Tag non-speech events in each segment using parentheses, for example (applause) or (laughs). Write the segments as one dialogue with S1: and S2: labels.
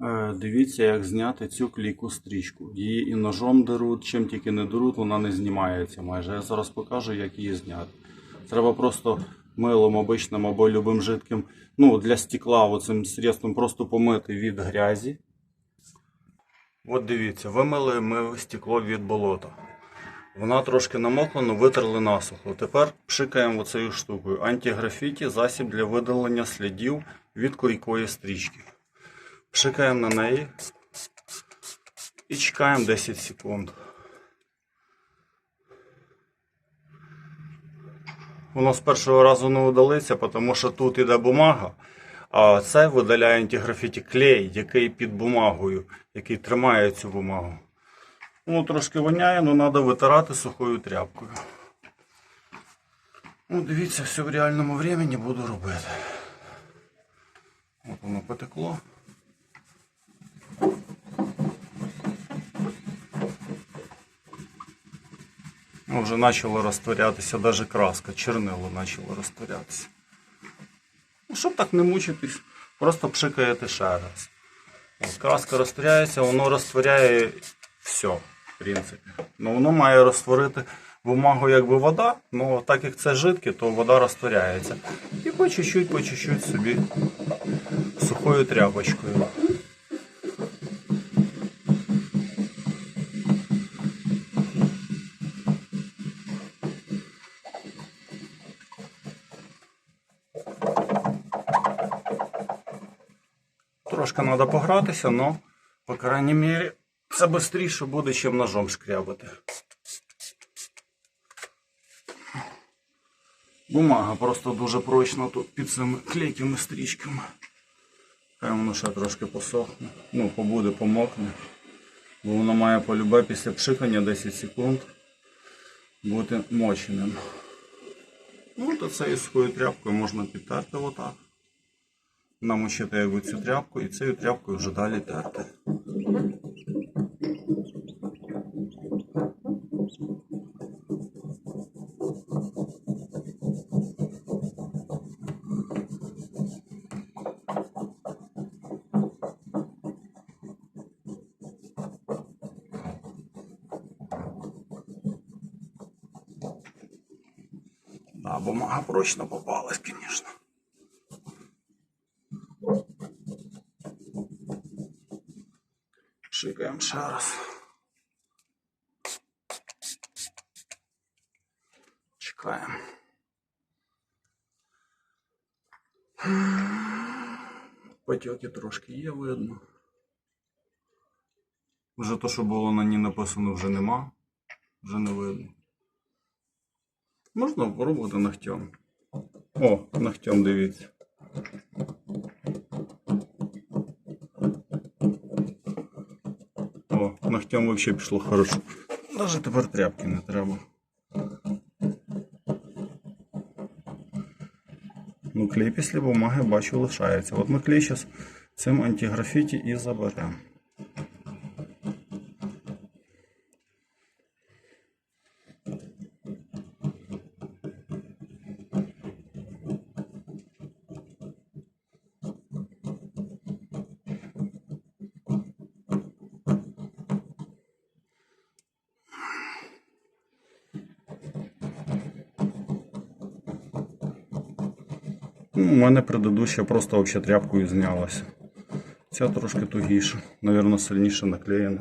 S1: Е, Дивіться, як зняти цю клейку стрічку. Її і ножом деруть, чим тільки не деруть, вона не знімається майже. Я зараз покажу, як її зняти. Треба просто милом обичним або любим жидким, ну, для стекла оцим средством просто помити від грязі. От дивіться, вимили ми стекло від болота. Вона трошки намокла, але витерли насухо. Тепер пшикаємо оцею штукою. Антиграфіті засіб для видалення слідів від клейкої стрічки. Пшикаємо на неї і чекаємо 10 секунд. Воно з першого разу не удалиться, тому що тут іде бумага, а це видаляє антиграфіті клей, який під бумагою, який тримає цю бумагу. Воно трошки воняє, але треба витирати сухою тряпкою. Ну, дивіться, все в реальному времени буду робити. От воно потекло. Ну, вже почало розтворятися, навіть краска, чернило почало розтворятися. Ну, щоб так не мучитись, просто пшикаєте ще раз. От, краска розтворяється, воно розтворяє все, в принципі. Ну, воно має розтворити бумагу якби вода, але так як це жидке, то вода розтворяється. І по чуть-чуть, по чуть-чуть собі сухою тряпочкою. Трошки треба погратися, але, по крайній мірі, це швидше буде, ніж ножом шкрябати. Бумага просто дуже прочна тут під цими клейкими стрічками. Хай воно ще трошки посохне. Ну, побуде, помокне. Бо воно має полюбе після пшикання 10 секунд бути моченим. Ну, то цією сухою тряпкою можна підтерти отак. Намочити якби цю тряпку і цією тряпкою вже далі терти. Да, бумага прочно попалась, конечно. Шикаємо ще раз. Чекаємо. Потеки трошки є видно. Вже то, що було на ній написано, вже нема. Вже не видно. Можна попробувати ногтем. О, ногтем дивіться. О, взагалі пішло хорошо. Даже тепер тряпки не треба. Ну, клей після бумаги бачу лишається. От ми клей зараз цим антиграфіті і заберемо. Ну, у мене предыдуща просто вообще тряпкою знялася. Ця трошки тугіша, мабуть, сильніше наклеєна.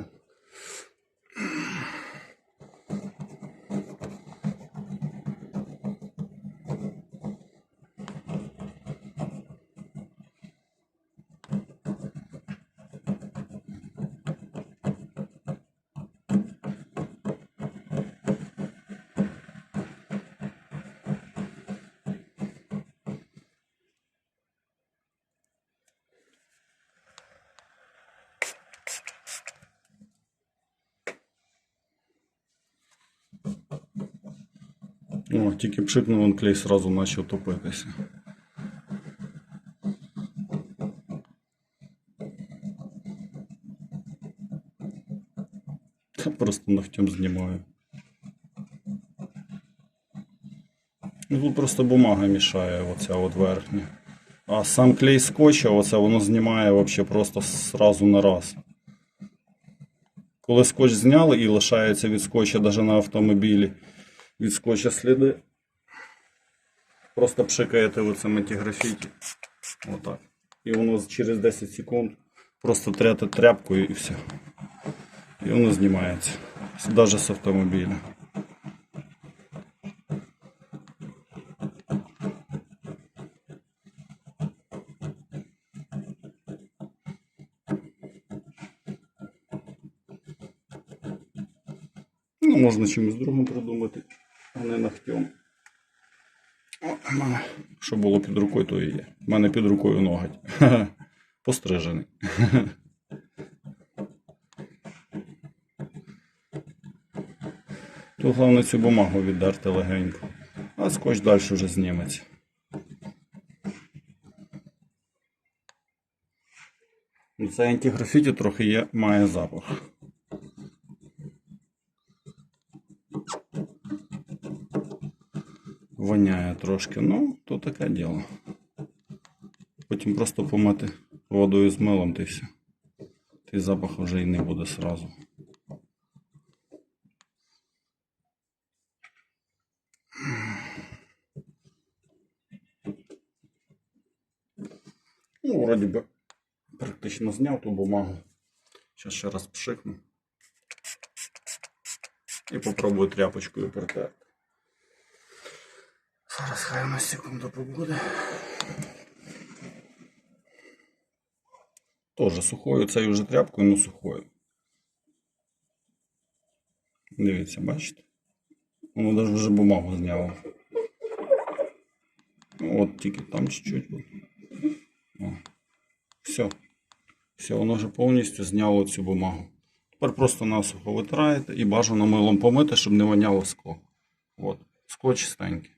S1: О, тільки пшикнув, он клей сразу почав топитися. Та просто ногтем знімаю. Ну, тут просто бумага мішає, оця от верхня. А сам клей скотча, оце воно знімає вообще просто сразу на раз. Коли скотч зняли і лишається від скотча навіть на автомобілі, від скотча сліди, просто пшикаєте оцим антиграфіті. Отак. І воно через 10 секунд просто тряте тряпкою і все. І воно знімається. Навіть з автомобіля. Ну, можна чимось другим придумати, а не ногтем. Що було під рукою, то і є. У мене під рукою ноготь. (laughs) Пострижений. (laughs) Тут головне цю бумагу віддерти легенько. А скотч далі вже зніметься. Ну, Це антиграфіті трохи є, має запах. Воняє трошки, ну, то таке діло. Потім просто помити водою з милом й все. Той запах вже і не буде сразу. Ну, вроді би практично зняв ту бумагу. Зараз ще раз пшикну. І попробую тряпочкою протерти. Зараз хай на секунду побуде. Тоже сухою, цею вже тряпкою, ну сухою. Дивіться, бачите? Воно навіть вже бумагу зняло. Ну, от тільки там чуть-чуть. Все. Все, воно вже повністю зняло цю бумагу. Тепер просто насухо витираєте і бажано милом помити, щоб не воняло скло. От, скотч чистенький.